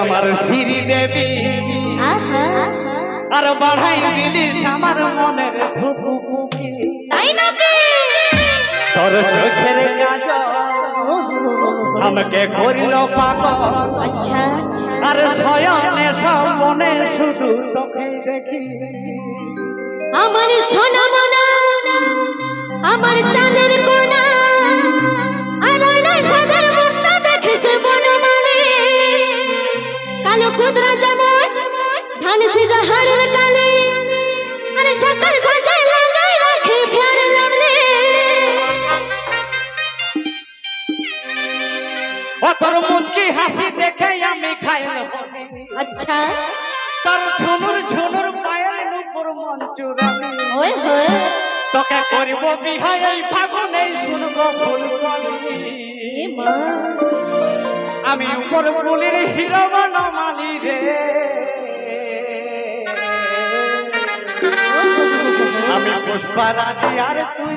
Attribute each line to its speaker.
Speaker 1: আমার শ্রী দেবী। আর বাড়াই দিলিস আমার মনের ধুপুকি
Speaker 2: তাই নাকি?
Speaker 1: তোর চোখের আমাকে করিল পাগল।
Speaker 2: আচ্ছা।
Speaker 1: আর শয়নে সব মনে শুধু তোকে দেখি।
Speaker 2: আমার সোনা মনা আমার চাঁদের কোনা আচ্ছা।
Speaker 1: তোর ঝুনুর ঝুনুর পায়ের উপর মন চুরানি
Speaker 2: ওই হয়
Speaker 1: তোকে করিব বিহাই এই ফাগুনে শুনব ফুল
Speaker 2: এ মা।
Speaker 1: আমি উপর ফুলের হিরো বনমালি রে। আমি পুষ্পা রাজি আর তুই